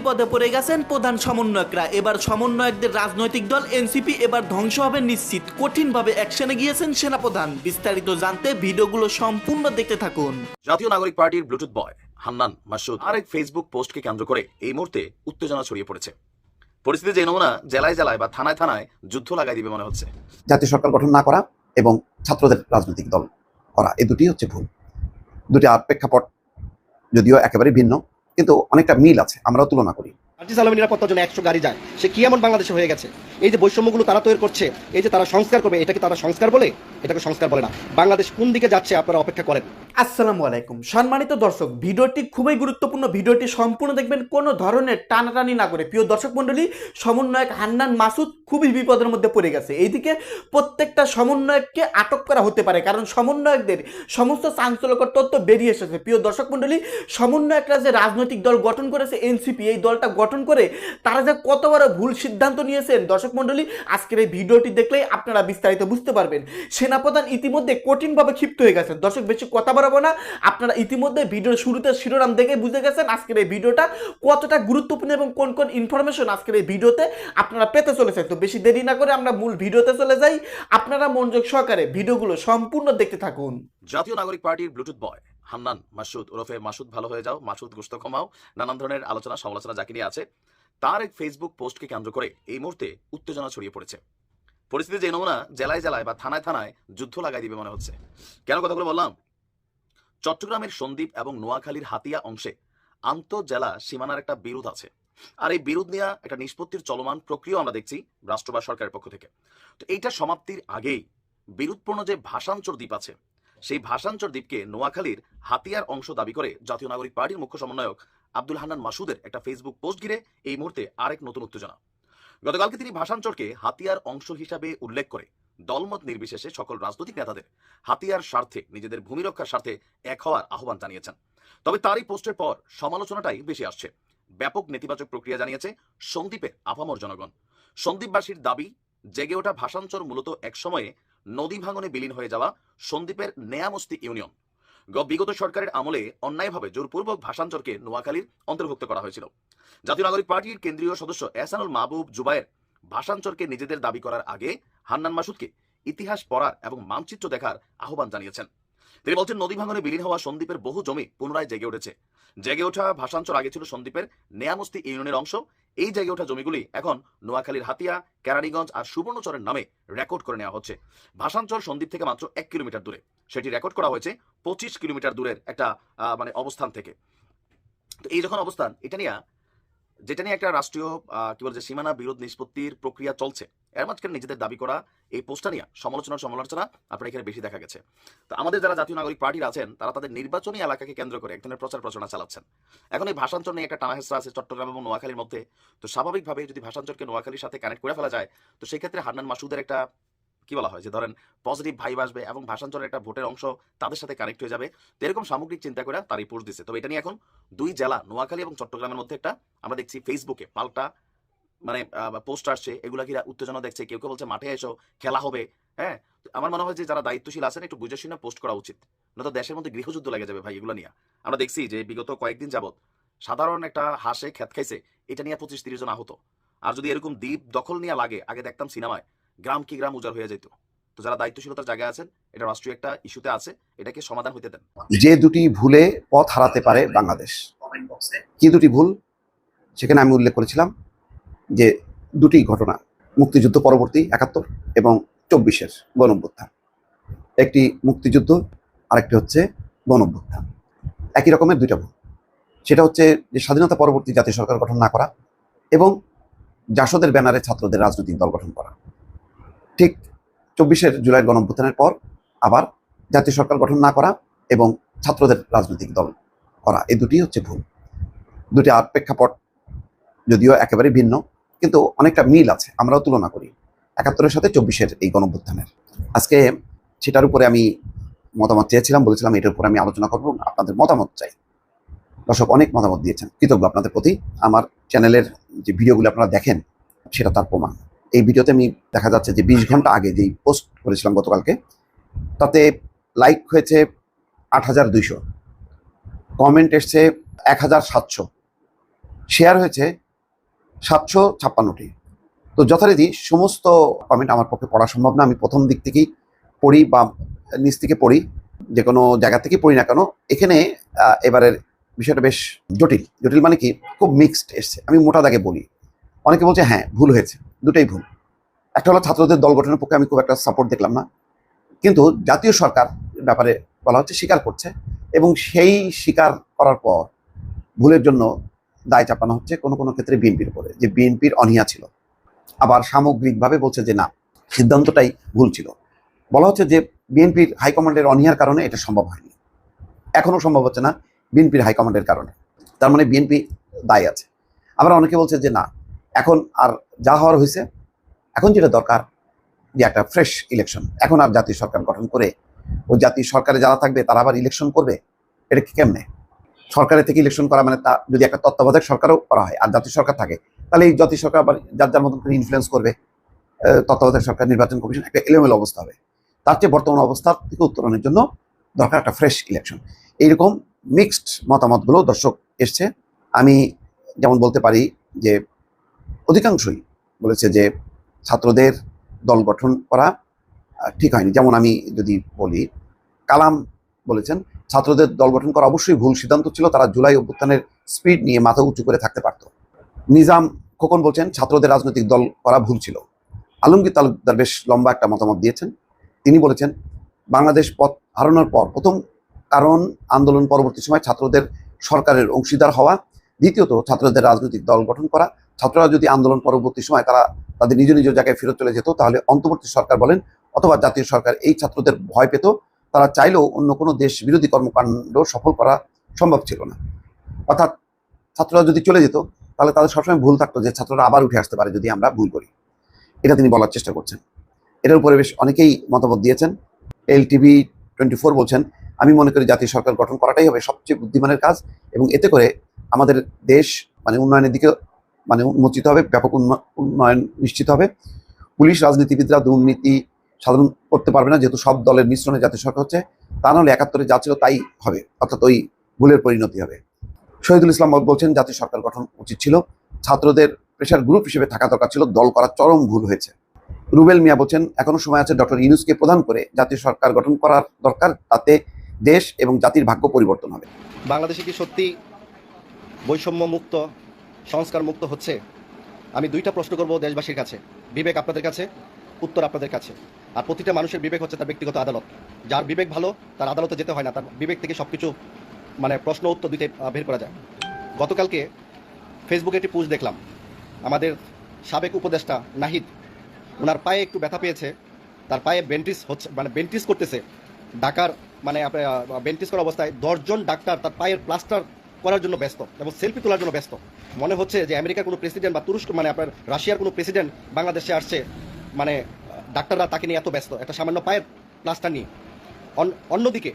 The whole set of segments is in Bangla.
বিপদে পড়ে গেছেন প্রধান সমন্বয়করা। এবার সমন্বয়কদের রাজনৈতিক দল এনসিপি এবার ধ্বংস হবে নিশ্চিত। কঠিনভাবে অ্যাকশনে গিয়েছেন সেনাপ্রধান। বিস্তারিত জানতে ভিডিওগুলো সম্পূর্ণ দেখতে থাকুন। জাতীয় নাগরিক পার্টির ব্লুটুথ বয় হান্নান মাসুদ আর এক ফেসবুক পোস্টকে কেন্দ্র করে এই মুহূর্তে উত্তেজনা ছড়িয়ে পড়েছে। পরিস্থিতি যে নমুনা জেলায় জেলায় বা থানায় থানায় যুদ্ধ লাগাই দিবে মনে হচ্ছে। জাতীয় সরকার গঠন না করা এবং ছাত্রদের রাজনৈতিক দল করা এই দুটি হচ্ছে ভুল। দুটি আর প্রেক্ষাপট যদিও একেবারে ভিন্ন কিন্তু অনেকটা মিল আছে, আমরাও তুলনা করি। আর্টিস আলমের নিরাপত্তার জন্য একশো গাড়ি যায়, সে কি এমন বাংলাদেশে হয়ে গেছে? এই যে বৈষম্যগুলো তারা তৈরি করছে, এই যে তারা সংস্কার করবে, এটাকে তারা সংস্কার বলে? এটাকে সংস্কার বলে না। বাংলাদেশ কোন দিকে যাচ্ছে, আপনারা অপেক্ষা করেন। আসসালামু আলাইকুম। সম্মানিত দর্শক, ভিডিওটি খুবই গুরুত্বপূর্ণ। ভিডিওটি সম্পূর্ণ দেখবেন কোনো ধরনের টানাটানি না করে। প্রিয় দর্শক মণ্ডলী, সমন্বয়ক হান্নান মাসুদ খুবই বিপদের মধ্যে পড়ে গেছে। এইদিকে প্রত্যেকটা সমন্বয়ককে আটক করা হতে পারে, কারণ সমন্বয়কদের সমস্ত চাঞ্চল্যকর তথ্য বেরিয়ে এসেছে। প্রিয় দর্শক মণ্ডলী, সমন্বয়করা যে রাজনৈতিক দল গঠন করেছে, এনসিপি, এই দলটা গঠন করে তারা যে কত বড় ভুল সিদ্ধান্ত নিয়েছেন, দর্শক মণ্ডলী, আজকের এই ভিডিওটি দেখলেই আপনারা বিস্তারিত বুঝতে পারবেন। সেনাপ্রধান ইতিমধ্যে কঠিনভাবে ক্ষিপ্ত হয়ে গেছেন। দর্শক, বেশি কথা বাড়াবো না। আপনারা ইতিমধ্যে ভিডিওর শুরুতে শিরোনাম দেখে বুঝে গেছেন আজকের এই ভিডিওটা কতটা গুরুত্বপূর্ণ এবং কোন কোন ইনফরমেশন আজকের এই ভিডিওতে আপনারা পেতে চলেছেন। তো বেশি দেরি না করে আমরা মূল ভিডিওতে চলে যাই। আপনারা মনোযোগ সহকারে ভিডিওগুলো সম্পূর্ণ দেখতে থাকুন। জাতীয় নাগরিক পার্টির ব্লুটুথ বয়, হান্নান, মাসুদ, ওরফে মাসুদ ভালো হয়ে যাও, মাসুদ গোস্ত কমাও, নানান ধরনের আলোচনা সমালোচনা যাকে নিয়ে আছে। তার এক ফেসবুক পোস্টকে কেন্দ্র করে এই মুহূর্তে উত্তেজনা ছড়িয়ে পড়েছে। পরিস্থিতি যে নমুনা জেলায় জেলায় বা থানায় থানায় যুদ্ধ লাগাই দিবে মনে হচ্ছে। কেন কথাগুলো বললাম? চট্টগ্রামের সন্দ্বীপ এবং নোয়াখালীর হাতিয়া অংশে আন্তঃজেলা সীমানার একটা বিরোধ আছে। আর এই বিরোধ নিয়ে একটা নিষ্পত্তির চলমান প্রক্রিয়া আমরা দেখছি রাষ্ট্র বা সরকারের পক্ষ থেকে। তো এইটা সমাপ্তির আগেই বিরোধপূর্ণ যে ভাষাঞ্চর দ্বীপ আছে, সেই ভাষাঞ্চর দ্বীপকে নোয়াখালীর হাতিয়ার অংশ দাবি করে জাতীয় নাগরিক পার্টির মুখ্য সমন্বয়ক আব্দুল হান্নান মাসুদের একটা ফেসবুক পোস্ট ঘিরে এই মুহূর্তে আরেক নতুন উত্তেজনা। গতকালকে তিনি ভাষাঞ্চরকে হাতিয়ার অংশ হিসাবে উল্লেখ করে দলমত নির্বিশেষে সকল রাজনৈতিক নেতাদের হাতিয়ার স্বার্থে নিজেদের ভূমি রক্ষার স্বার্থে এক হওয়ার আহ্বান জানিয়েছেন। তবে তারই পোস্টের পর সমালোচনাটাই বেশি আসছে। ব্যাপক নেতিবাচক প্রক্রিয়া জানিয়েছে সন্দ্বীপের আপামর জনগণ। সন্দীপবাসীর দাবি, জেগে ওঠা ভাষাঞ্চর মূলত একসময়ে নদী ভাঙনে বিলীন হয়ে যাওয়া সন্দ্বীপের নেয়ামস্তি ইউনিয়ন। বিগত সরকারের আমলে অন্যায়ভাবে জোরপূর্বক ভাষাঞ্চরকে নোয়াখালীর অন্তর্ভুক্ত করা হয়েছিল। জাতীয় নাগরিক পার্টির কেন্দ্রীয় সদস্য এহসানুল মাহবুব জুবায়ের ভাষাঞ্চরকে নিজেদের দাবি করার আগে হান্নান মাসুদকে ইতিহাস পড়ার এবং মানচিত্র দেখার আহ্বান জানিয়েছেন। তিনি বলছেন, নদী ভাঙনে বিলীন হওয়া সন্দ্বীপের বহু জমি পুনরায় জেগে উঠেছে। জেগে ওঠা ভাষাঞ্চর আগে ছিল সন্দ্বীপের নেয়ামস্তি ইউনিয়নের অংশ এই জায়গায় ওঠা জমিগুলি এখন নোয়াখালীর হাতিয়া, কেরানীগঞ্জ আর সুবর্ণচরের নামে রেকর্ড করে নেওয়া হচ্ছে। ভাষাঞ্চল সন্দ্বীপ থেকে মাত্র এক কিলোমিটার দূরে। সেটি রেকর্ড করা হয়েছে পঁচিশ কিলোমিটার দূরের একটা মানে অবস্থান থেকে। তো এই যখন অবস্থান, এটা নিয়ে, যেটা নিয়ে একটা রাষ্ট্রীয় কি বলছে সীমানা বিরোধ নিষ্পত্তির প্রক্রিয়া চলছে এর মাঝখানে নিজেদের দাবি করা, এই পোস্টটা নিয়ে সমালোচনার সমালোচনা আপনার এখানে বেশি দেখা গেছে। তো আমাদের যারা জাতীয় নাগরিক পার্টির আছেন, তারা তাদের নির্বাচনী এলাকাকে কেন্দ্র করে এক ধরনের প্রচার প্রচারণা চালাচ্ছেন। এখন এই ভাষাঞ্চর নিয়ে একটা টানাহেসরা আছে চট্টগ্রাম এবং নোয়াখালীর মধ্যে। তো স্বাভাবিকভাবে যদি ভাষাঞ্চরকে নোয়াখালীর সাথে কানেক্ট করে ফেলা যায়, তো সেই ক্ষেত্রে হান্নান মাসুদের একটা, কি বলা হয়, যে ধরেন পজিটিভ ভাইব আসবে এবং ভাষাঞ্চলের একটা ভোটের অংশ তাদের সাথে কানেক্ট হয়ে যাবে। তো এরকম সামগ্রিক চিন্তা করে তারই পোস্ট দিচ্ছে তবে এটা নিয়ে এখন দুই জেলা, নোয়াখালী এবং চট্টগ্রামের মধ্যে একটা আমরা দেখছি ফেসবুকে পাল্টা মানে পোস্ট আসছে, এগুলা কি উত্তেজনা দেখছে? কেউ কেউ বলছে, মাঠে এসো, খেলা হবে। হ্যাঁ? আমার মনে হয় যে, যারা দায়িত্বশীল আছেন, একটু বুঝে শুনে পোস্ট করা উচিত। নয়তো দেশের মধ্যে গৃহযুদ্ধ লেগে যাবে ভাই, এগুলো নিয়ে। আমরা দেখছি যে, বিগত কয়েকদিন যাবত সাধারণ একটা হাসে খ্যাত খাইছে, এটা নিয়ে পঁচিশ তিরিশ জন আহত। আর যদি এরকম দ্বীপ দখল নিয়ে লাগে, আগে দেখতাম সিনেমায়, গ্রাম কি গ্রাম উজাড় হয়ে যেত তো যারা দায়িত্বশীলতার জায়গায় আছেন, এটা রাষ্ট্রীয় একটা ইস্যুতে আছে, এটাকে সমাধান হইতে দেন। যে দুটি ভুলে পথ হারাতে পারে বাংলাদেশ। কি দুটি ভুল? সেখানে আমি উল্লেখ করেছিলাম যে দুটি ঘটনা, মুক্তিযুদ্ধ পরবর্তী একাত্তর এবং চব্বিশের গণঅভ্যুত্থান। একটি মুক্তিযুদ্ধ, আরেকটি হচ্ছে গণঅভ্যুত্থান। একই রকমের দুইটা ভুল। সেটা হচ্ছে যে স্বাধীনতা পরবর্তী জাতীয় সরকার গঠন না করা এবং জাসদের ব্যানারে ছাত্রদের রাজনৈতিক দল গঠন করা। ঠিক চব্বিশের জুলাই গণঅভ্যুত্থানের পর আবার জাতীয় সরকার গঠন না করা এবং ছাত্রদের রাজনৈতিক দল করা এই দুটি হচ্ছে ভুল। দুটি প্রেক্ষাপট যদিও একেবারে ভিন্ন কিন্তু অনেকটা মিল আছে, আমরাও তুলনা করি। একাত্তরের সাথে চব্বিশের এই গণঅভ্যুত্থানের। আজকে সেটার উপরে আমি মতামত চেয়েছিলাম, বলেছিলাম এটার উপরে আমি আলোচনা করব, আপনাদের মতামত চাই। দর্শক, অনেক মতামত দিয়েছেন, কৃতজ্ঞ আপনাদের প্রতি। আমার চ্যানেলের যে ভিডিওগুলো আপনারা দেখেন, সেটা তার প্রমাণ। এই ভিডিওতে আমি দেখা যাচ্ছে যে বিশ ঘণ্টা আগে যেই পোস্ট করেছিলাম গতকালকে, তাতে লাইক হয়েছে আট হাজার দুইশো, কমেন্ট এসছে এক হাজার সাতশো, শেয়ার হয়েছে সাতশো ছাপ্পান্নটি। তো যথারীতি সমস্ত কমেন্ট আমার পক্ষে পড়া সম্ভব না। আমি প্রথম দিক থেকেই পড়ি বা নিচ থেকে পড়ি, যে কোনো জায়গা থেকে পড়ি না কেন। এখানে এবারের বিষয়টা বেশ জটিল। জটিল মানে কি? খুব মিক্সড এসছে। আমি মোটা দাগে বলি। অনেকে বলছে হ্যাঁ ভুল হয়েছে। দুটোই ভুল। একটা হলো ছাত্রদের দল গঠনের পক্ষে আমি খুব একটা সাপোর্ট দেখলাম না। কিন্তু জাতীয় সরকার ব্যাপারে বলা হচ্ছে, স্বীকার করছে। এবং সেই স্বীকার করার পর ভুলের জন্য দায় চাপানো হচ্ছে কোনো কোনো ক্ষেত্রে বিএনপির উপরে, যে বিএনপির অনীহা ছিল। আবার সামগ্রিকভাবে বলছে যে না, সিদ্ধান্তটাই ভুল ছিল। বলা হচ্ছে যে বিএনপির হাইকমান্ডের অনীহার কারণে এটা সম্ভব হয়নি। এখনও সম্ভব হচ্ছে না বিএনপির হাইকমান্ডের কারণে। তার মানে বিএনপি দায় আছে। আবার অনেকে বলছে যে না, এখন আর যা হওয়ার হয়েছে, এখন যেটা দরকার, যে একটা ফ্রেশ ইলেকশন এখন আর জাতীয় সরকার গঠন করে, ওই জাতীয় সরকারে যারা থাকবে তারা আবার ইলেকশন করবে, এটা কি কেমনে? সরকারের থেকে ইলেকশন করা মানে তা যদি একটা তত্ত্বাবধায়ক সরকারও করা হয়, আর জাতীয় সরকার থাকে, তাহলে এই জাতীয় সরকার আবার যার যার মতন করে ইনফ্লুয়েন্স করবে তত্ত্বাবধায়ক সরকার, নির্বাচন কমিশন, একটা এলোমেলো অবস্থা হবে। তার চেয়ে বর্তমান অবস্থা থেকে উত্তরণের জন্য দরকার একটা ফ্রেশ ইলেকশন এইরকম মিক্সড মতামতগুলো দর্শক এসছে। আমি যেমন বলতে পারি যে, অধিকাংশই বলেছে যে, ছাত্রদের দল গঠন করা ঠিক হয়নি। যেমন আমি যদি বলি, কালাম বলেছেন ছাত্রদের দল গঠন করা অবশ্যই ভুল সিদ্ধান্ত ছিল। তারা জুলাই অভ্যুত্থানের স্পিড নিয়ে মাথা উঁচু করে থাকতে পারত। নিজাম খোকন বলছেন, ছাত্রদের রাজনৈতিক দল করা ভুল ছিল। আলমগীর তালুকদার বেশ লম্বা একটা মতামত দিয়েছেন। তিনি বলেছেন, বাংলাদেশ পথ হারানোর পর প্রথম কারণ আন্দোলন পরবর্তী সময় ছাত্রদের সরকারের অংশীদার হওয়া। দ্বিতীয়ত, ছাত্রদের রাজনৈতিক দল গঠন করা। ছাত্ররা যদি আন্দোলন পরবর্তী সময় তারা তাদের নিজ নিজ জায়গায় ফেরত চলে যেত, তাহলে অন্তর্বর্তী সরকার বলেন, অথবা জাতীয় সরকার এই ছাত্রদের ভয় পেত। তারা চাইলেও অন্য কোনো দেশ বিরোধী কর্মকাণ্ড সফল করা সম্ভব ছিল না। অর্থাৎ ছাত্ররা যদি চলে যেত, তাহলে তাদের সবসময় ভুল থাকতো যে ছাত্ররা আবার উঠে আসতে পারে যদি আমরা ভুল করি। এটা তিনি বলার চেষ্টা করছেন। এটার উপরে বেশ অনেকেই মতামত দিয়েছেন। এল টিভি টোয়েন্টি ফোর বলছেন, আমি মনে করি জাতীয় সরকার গঠন করাটাই হবে সবচেয়ে বুদ্ধিমানের কাজ এবং এতে করে আমাদের দেশ মানে উন্নয়নের দিকে মানে উন্মোচিত হবে, ব্যাপক উন্নয়ন নিশ্চিত হবে। পুলিশ, রাজনীতিবিদরা দুর্নীতি সাধন করতে পারবে না, যেহেতু সব দলের মিশ্রণে জাতীয় সরকার হচ্ছে, তা নাহলে একাত্তরে যা ছিল তাই হবে, অর্থাৎ ওই ভুলের পরিণতি হবে। শহীদুল ইসলাম বলছেন, জাতীয় সরকার গঠন উচিত ছিল, ছাত্রদের প্রেশার গ্রুপ হিসেবে থাকা দরকার ছিল, দল করা চরম ভুল হয়েছে। রুবেল মিয়া বলছেন, এখনও সময় আছে ডক্টর ইউনুসকে প্রধান করে জাতীয় সরকার গঠন করার দরকার, তাতে দেশ এবং জাতির ভাগ্য পরিবর্তন হবে। বাংলাদেশে কি সত্যি বৈষম্য মুক্ত সংস্কার মুক্ত হচ্ছে? আমি দুইটা প্রশ্ন করব দেশবাসীর কাছে। বিবেক আপনাদের কাছে, উত্তর আপনাদের কাছে। আর প্রতিটা মানুষের বিবেক হচ্ছে তার ব্যক্তিগত আদালত। যার বিবেক ভালো, তার আদালতে যেতে হয় না, তার বিবেক থেকে সব কিছু মানে প্রশ্ন উত্তর দিতে বের করা যায়। গতকালকে ফেসবুকে একটি পোস্ট দেখলাম। আমাদের সাবেক উপদেষ্টা নাহিদ ওনার পায়ে একটু ব্যথা পেয়েছে। তার পায়ে বেন্টিস হচ্ছে মানে বেন্টিস করতেছে। ডাকার মানে বেন্টিস করা অবস্থায় দশজন ডাক্তার তার পায়ের প্লাস্টার করার জন্য ব্যস্ত এবং সেলফি তোলার জন্য ব্যস্ত। মনে হচ্ছে যে আমেরিকার কোনো প্রেসিডেন্ট বা তুরস্ক মানে আপনার রাশিয়ার কোনো প্রেসিডেন্ট বাংলাদেশে আসছে মানে ডাক্তাররা তাকে নিয়ে এত ব্যস্ত, একটা সামান্য পায়ের প্লাস্টার নিয়ে। অন্যদিকে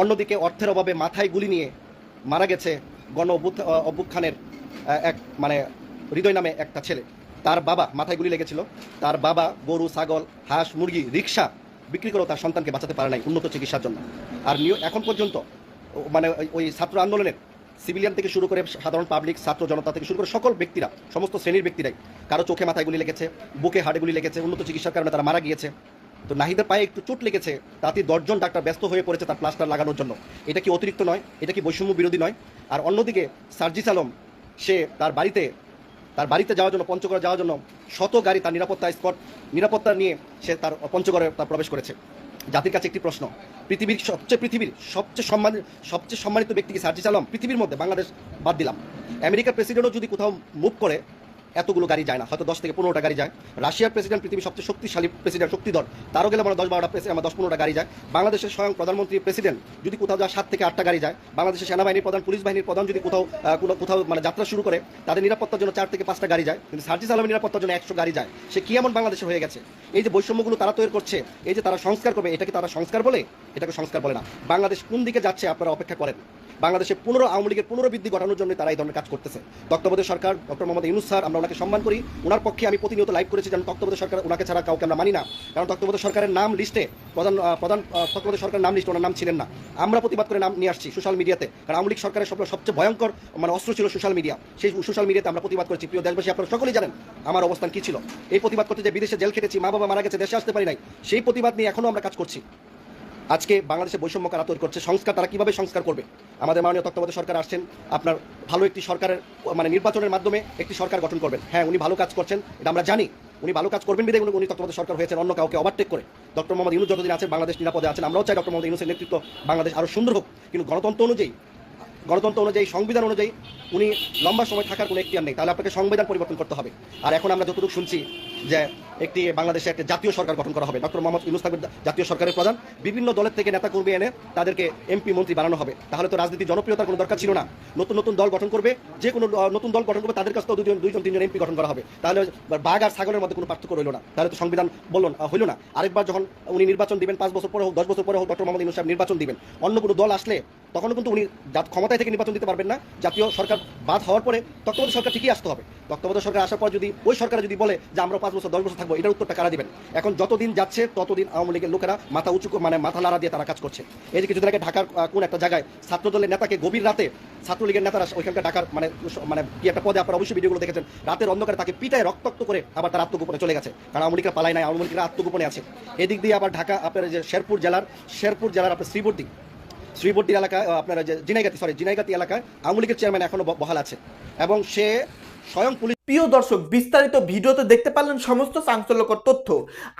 অন্যদিকে অর্থের অভাবে মাথায় গুলি নিয়ে মারা গেছে গণ অভ্যুত্থানের এক মানে হৃদয় নামে একটা ছেলে। তার বাবা মাথায় গুলি লেগেছিল। তার বাবা গরু, ছাগল, হাঁস, মুরগি রিক্সা বিক্রি করেও তার সন্তানকে বাঁচাতে পারে নাই উন্নত চিকিৎসার জন্য। আর নিউ, এখন পর্যন্ত মানে ওই ছাত্র আন্দোলনের সিভিলিয়ান থেকে শুরু করে সাধারণ পাবলিক, ছাত্র জনতা থেকে শুরু করে সকল ব্যক্তিরা, সমস্ত শ্রেণির ব্যক্তিরাই, কারও চোখে মাথায় গুলি লেগেছে, বুকে হাড়ে গুলি লেগেছে, উন্নত চিকিৎসার কারণে তারা মারা গিয়েছে। তো নাহিদের পায়ে একটু চোট লেগেছে তাতে দশজন ডাক্তার ব্যস্ত হয়ে পড়েছে তার প্লাস্টার লাগানোর জন্য। এটা কি অতিরিক্ত নয়? এটা কি বৈষম্য বিরোধী নয়? আর অন্যদিকে সার্জিস আলম, সে তার বাড়িতে তার বাড়িতে যাওয়ার জন্য, পঞ্চগড়ে যাওয়ার জন্য শত গাড়ি তার নিরাপত্তা স্পট, নিরাপত্তা নিয়ে সে তার পঞ্চগড়ে তার প্রবেশ করেছে। জাতির কাছে একটি প্রশ্ন। পৃথিবীর সবচেয়ে পৃথিবীর সবচেয়ে সম্মানিত সবচেয়ে সম্মানিত ব্যক্তিকে সার্জি চালাম পৃথিবীর মধ্যে বাংলাদেশ বাদ দিলাম। আমেরিকার প্রেসিডেন্টও যদি কোথাও মুভ করে এতগুলো গাড়ি যায় না, হয়তো দশ থেকে পনেরোটা গাড়ি যায়। রাশিয়ার প্রেসিডেন্ট পৃথিবীর সবচেয়ে শক্তিশালী প্রেসিডেন্ট শক্তিধর, তারও গেলে মানে দশ বারোটা আমার দশ পনেরোটা গাড়ি যায়। বাংলাদেশের স্বয়ং প্রধানমন্ত্রী প্রেসিডেন্ট যদি কোথাও যায়, সাত থেকে আটটা গাড়ি যায়। বাংলাদেশের সেনাবাহিনীর প্রধান, পুলিশ বাহিনীর প্রধান যদি কোথাও কোনো, কোথাও মানে যাত্রা শুরু করে, তাদের নিরাপত্তার জন্য চার থেকে পাঁচটা গাড়ি যায়। কিন্তু সার্জিস আলমের নিরাপত্তার জন্য একশো গাড়ি যায়। সে কি এমন বাংলাদেশে হয়ে গেছে? এই যে বৈষম্যগুলো তারা তৈরি করছে, এই যে তারা সংস্কার করবে এটাকে তারা সংস্কার বলে? এটাকে সংস্কার বলে না। বাংলাদেশ কোন দিকে যাচ্ছে, আপনারা অপেক্ষা করেন। বাংলাদেশে পুনরো আওয়ামী লীগের পুনরাবৃদ্ধি ঘটানোর জন্য তারা এই ধরনের কাজ করতেছে। তত্ত্বাবধায়ক সরকার ডক্টর মোহাম্মদ ইউনুস স্যার, আমরা ওনাকে সম্মান করি। ওনার পক্ষে আমি প্রতিনিয়ত লাইভ করেছি, যেন তত্ত্বাবধায়ক সরকার ওনাকে ছাড়া কাউকে আমরা মানি না। কারণ তত্ত্বাবধায়ক সরকারের নাম লিস্টে প্রধান প্রধান তত্ত্বাবধায়ক সরকারের নাম লিস্টে ওনার নাম ছিলেন না। আমরা প্রতিবাদ করে নাম নিয়ে আসছি সোশ্যাল মিডিয়াতে কারণ আওয়ামী লীগ সরকারের সব সবচেয়ে ভয়ঙ্কর মানে অস্ত্র ছিল সোশ্যাল মিডিয়া সেই সোশ্যাল মিডিয়াতে আমরা প্রতিবাদ করেছি। প্রিয় দেশবাসী, আপনারা সকলেই জানেন আমার অবস্থান কি ছিল। এই প্রতিবাদ করতে যে বিদেশে জেল খেটেছি মা বাবা মারা গেছে, দেশে আসতে পারি নাই, সেই প্রতিবাদ নিয়ে এখনও আমরা কাজ করছি। আজকে বাংলাদেশে বৈষম্য কারা তৈরি করছে, সংস্কার তারা কীভাবে সংস্কার করবে? আমাদের মাননীয় তত্ত্বাবধায়ক সরকার আসছেন, আপনার ভালো একটি সরকারের মানে নির্বাচনের মাধ্যমে একটি সরকার গঠন করবেন। হ্যাঁ উনি ভালো কাজ করছেন, এটা আমরা জানি। উনি ভালো কাজ করবেন বিধে উনি তত্ত্বাবধায়ক সরকার হয়েছেন, অন্য কাউকে ওভারটেক করে। ডক্টর মোহাম্মদ ইউনুস যতদিন আছেন, বাংলাদেশ নিরাপদে আছেন, আমরাও চাই ডক্টর মোহাম্মদ ইউনুসের নেতৃত্ব বাংলাদেশ আরও সুন্দর হোক। কিন্তু গণতন্ত্র অনুযায়ী গণতন্ত্র অনুযায়ী, সংবিধান অনুযায়ী উনি লম্বা সময় থাকার কোনো এখতিয়ার নেই। তাহলে আপনাকে সংবিধান পরিবর্তন করতে হবে। আর এখন আমরা যতটুকু শুনছি যে একটি বাংলাদেশে একটা জাতীয় সরকার গঠন করা হবে। ডক্টর মোহাম্মদ ইউনুস থাকবেন জাতীয় সরকারের প্রধান। বিভিন্ন দলের থেকে নেতা কর্মী এনে তাদেরকে এমপি মন্ত্রী বানানো হবে। তাহলে তো রাজনীতি জনপ্রিয়তার কোনো দরকার ছিল না। নতুন নতুন দল গঠন করবে, যে কোনো নতুন দল গঠন করবে, তাদের কাছ থেকে দুইজন, তিনজন এমপি গঠন করা হবে। তাহলে বাঘ আর ছাগলের মধ্যে কোনো পার্থক্য রইল না। তাহলে তো সংবিধান বলল হইল না। আরেকবার যখন উনি নির্বাচন দিবেন, পাঁচ বছর পরে হোক, দশ বছর পরে হোক, ডক্টর মোহাম্মদ ইউনুস সাহেব নির্বাচন দিবেন, অন্য কোনো দল আসলে তখনও কিন্তু উনি ক্ষমতায় থেকে নির্বাচন দিতে পারবেন না। জাতীয় সরকার বাদ হওয়ার পরে তত্ত্বাবধায়ক সরকার ঠিকই আসতে হবে। তত্ত্বাবধায়ক সরকার আসার পর যদি ওই সরকার যদি বলে যে আমরা পাঁচ বছর, দশ বছর থাকব এটার উত্তরটা কারা দিবেন? এখন যতদিন যাচ্ছে, ততদিন আওয়ামী লীগের লোকেরা মাথা উঁচু মানে মাথা নাড়া দিয়ে তারা কাজ করছে। এই যে কিছুদিন আগে ঢাকার কোন একটা জায়গায় ছাত্রদলের নেতাকে গভীর রাতে ছাত্রলীগের নেতারা ওইখানকার ঢাকার মানে মানে কি একটা পদে আপনারা অবশ্যই ভিডিওগুলো দেখেছেন, রাতের অন্ধকারে তাকে পিটায় রক্তাক্ত করে আবার তার আত্মগোপনে চলে গেছে। কারণ আওয়ামী লীগরা পালায় নাই, আওয়ামী লীগরা আত্মগোপনে আছে। এদিক দিয়ে আবার ঢাকা, আপনার যে শেরপুর জেলার শেরপুর জেলার আপনার শ্রীবর্তী শ্রীবর্তী এলাকায় আপনার যে জিনাইগাতি সরি জিনাইগাতি এলাকায় আওয়ামী লীগের চেয়ারম্যান এখনও ব- বহাল আছে। এবং সে স্বয়ং পুলিশ প্রিয় দর্শক, বিস্তারিত ভিডিওতে দেখতে পারলেন সমস্ত চাঞ্চল্যকর তথ্য।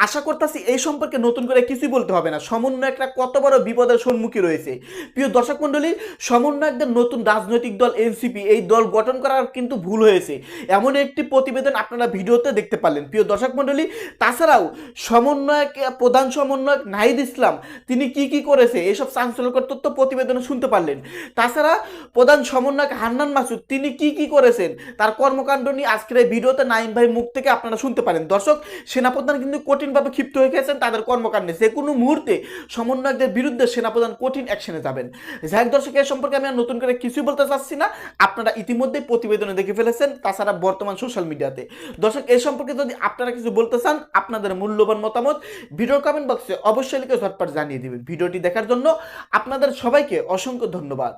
আশা করতেছি এই সম্পর্কে নতুন করে কিছুই বলতে হবে না। সমন্বয়করা কত বড় বিপদের সম্মুখীন রয়েছে। প্রিয় দর্শক মণ্ডলী, সমন্বয়কদের নতুন রাজনৈতিক দল এনসিপি এই দল গঠন করার কিন্তু ভুল হয়েছে। এমন একটি প্রতিবেদন আপনারা ভিডিওতে দেখতে পারলেন। প্রিয় দর্শক মণ্ডলী, তাছাড়াও সমন্বয়ক, প্রধান সমন্বয়ক নাহিদ ইসলাম, তিনি কি কি করেছে, এসব চাঞ্চল্যকর তথ্য প্রতিবেদনে শুনতে পারলেন। তাছাড়া প্রধান সমন্বয়ক হান্নান মাসুদ, তিনি কি কি করেছেন, তার কর্মকাণ্ড নিয়ে আজকের এই ভিডিওতে নাইম ভাই মুখ থেকে আপনারা শুনতে পারেন। দর্শক, সেনাপ্রধান কিন্তু কঠিনভাবে ক্ষিপ্ত হয়ে গেছেন, তাদের কর্মকাণ্ডে। যে কোনো মুহূর্তে সমন্বয়কদের বিরুদ্ধে সেনাপ্রধান কঠিন অ্যাকশনে যাবেন। যাই দর্শক এর সম্পর্কে আমি নতুন করে কিছুই বলতে চাচ্ছি না। আপনারা ইতিমধ্যেই প্রতিবেদনে দেখে ফেলেছেন, তাছাড়া বর্তমান সোশ্যাল মিডিয়াতে দর্শক এই সম্পর্কে যদি আপনারা কিছু বলতে চান, আপনাদের মূল্যবান মতামত ভিডিওর কমেন্ট বক্সে অবশ্যই লিখে ঝটপট জানিয়ে দিবেন। ভিডিওটি দেখার জন্য আপনাদের সবাইকে অসংখ্য ধন্যবাদ।